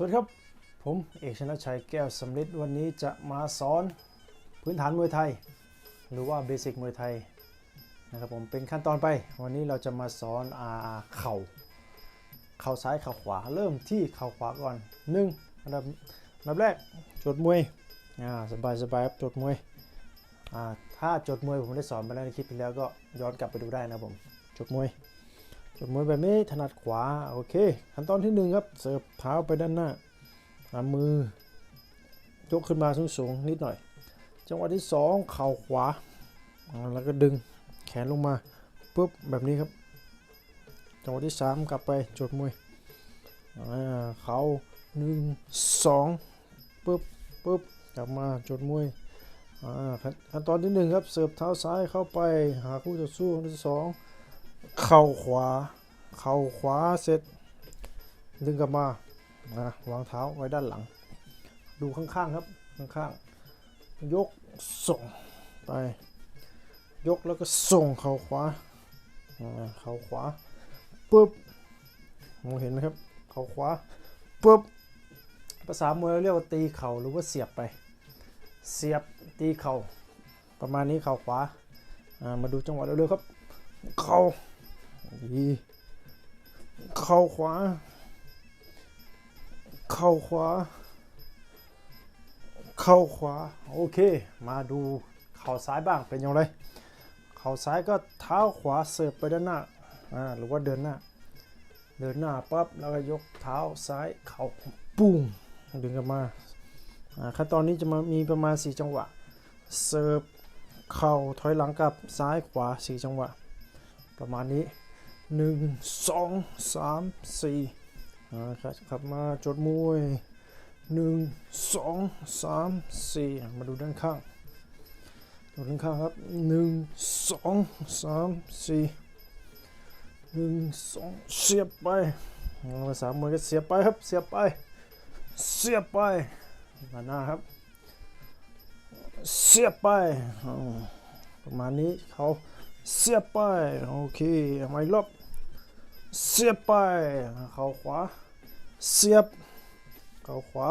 สวัสดีครับ ผมเอกชนะชัยแก้วสำลิดวันนี้จะมาสอนพื้นฐานมวยไทย หรือว่าเบสิกมวยไทยนะครับผมเป็นขั้นตอนไป วันนี้เราจะมาสอนอาเข่า เข่าซ้ายเข่าขวาเริ่มที่เข่าขวาก่อนหนึ่งอันดับอันดับแรกจดมวยอ่าสบายสบายครับจดมวยอ่าถ้าจดมวยผมได้สอนไปแล้วในคลิปที่แล้วก็ย้อนกลับไปดูได้นะผมจดมวย จดมวยแบบนี้ถนัดขวาโอเคขั้นตอนที่หนึ่งครับเสิร์ฟเท้าไปด้านหน้าเอามือยกขึ้นมาสูงๆนิดหน่อย จังหวะที่สองเข่าขวา แล้วก็ดึงแขนลงมาปุ๊บแบบนี้ครับ จังหวะที่สามกลับไปจดมวยอ่าเข่าหนึ่งสองปุ๊บปุ๊บกลับมาจดมวยอ่าขั้นตอนที่หนึ่งครับเสิร์ฟเท้าซ้ายเข้าไปหาคู่ต่อสู้ที่สอง เข่าขวา เข่าขวาเสร็จ ดึงกลับมานะวางเท้าไว้ด้านหลัง ดูข้างๆครับ ข้างๆ ยกส่งไป ยกแล้วก็ส่งเข่าขวาเข่าขวาปุ๊บมองเห็นไหมครับ เข่าขวาปุ๊บภาษามวยเรียกว่าตีเข่าหรือว่าเสียบไป เสียบตีเข่า ประมาณนี้เข่าขวาามาดูจังหวะเร็วๆครับ เข่า เข้าขวา เข้าขวา เข้าขวา โอเค มาดูเข่าซ้ายบ้างเป็นอย่างไร เข่าซ้ายก็เท้าขวาเสิร์ฟไปด้านหน้า อ่า หรือว่าเดินหน้า เดินหน้าปั๊บแล้วก็ยกเท้าซ้าย เข่าปุ้งดึงกลับมา อ่าขั้นตอนนี้จะมามีประมาณ 4 จังหวะ เสิร์ฟ เข่าถอยหลังกลับซ้ายขวา 4 จังหวะ ประมาณนี้ หนึ่งสองสามสี่อ่าครับขับมาจดมวยหนึ่งสองสามสี่มาดูด้านข้างดูด้านข้างครับหนึ่งสองสามสี่หนึ่งสองเสียบไปอ่าภาษามวยก็เสียบไปครับเสียบไป เสียบไปด้าหน้าครับ เสียบไปประมาณนี้เขาเสียบไปโอเคเอามาอีกรอบ เสียบไปเข่าขวา เสียบเข่าขวา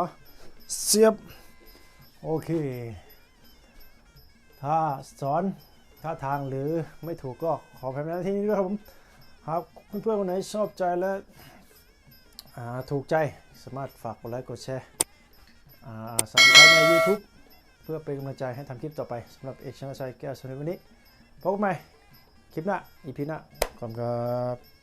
เสียบ โอเค ถ้าสอนท่าทางหรือไม่ถูกก็ขอแพ้ในที่นี้ด้วยครับผม หากเพื่อนๆคนไหนชอบใจและถูกใจสามารถฝากกดไลค์กดแชร์อ่าสับสไครใน YouTube เพื่อเป็นกำลังใจให้ทำคลิปต่อไปสำหรับเอกชนะชัยแก้วสวัสดีวันนี้พบกันใหม่คลิปหน้าอีพีหน้าขอบคุณครับ